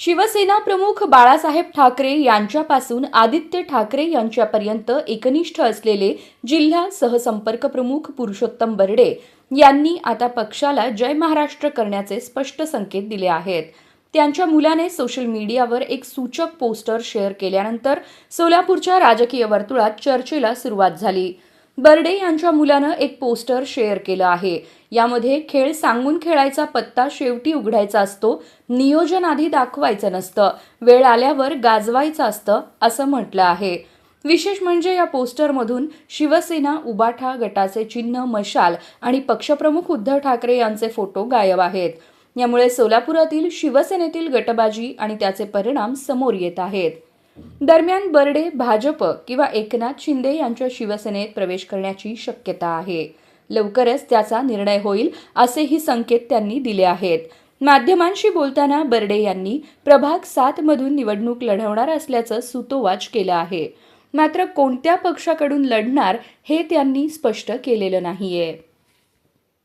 शिवसेना प्रमुख बाळासाहेब ठाकरे यांच्यापासून आदित्य ठाकरे यांच्यापर्यंत एकनिष्ठ असलेले जिल्हा सहसंपर्क प्रमुख पुरुषोत्तम बर्डे यांनी आता पक्षाला जय महाराष्ट्र करण्याचे स्पष्ट संकेत दिले आहेत. त्यांच्या मुलाने सोशल मीडियावर एक सूचक पोस्टर शेअर केल्यानंतर सोलापूरच्या राजकीय वर्तुळात चर्चेला सुरुवात झाली. बर्डे यांच्या मुलानं एक पोस्टर शेअर केलं आहे. यामध्ये खेळ सांगून खेळायचा पत्ता शेवटी उघडायचा असतो नियोजन आधी दाखवायचं नसतं वेळ आल्यावर गाजवायचं असतं असं म्हटलं आहे. विशेष म्हणजे या पोस्टरमधून शिवसेना उबाठा गटाचे चिन्ह मशाल आणि पक्षप्रमुख उद्धव ठाकरे यांचे फोटो गायब आहेत. यामुळे सोलापुरातील शिवसेनेतील गटबाजी आणि त्याचे परिणाम समोर येत आहेत. दरम्यान बर्डे भाजप किंवा एकनाथ शिंदे यांच्या शिवसेनेत प्रवेश करण्याची शक्यता आहे. लवकरच त्याचा निर्णय होईल असेही संकेत त्यांनी दिले आहेत. माध्यमांशी बोलताना बर्डे यांनी प्रभाग सातमधून निवडणूक लढवणार असल्याचं सुतोवाच केलं आहे. मात्र कोणत्या पक्षाकडून लढणार हे त्यांनी स्पष्ट केलेलं नाहीये.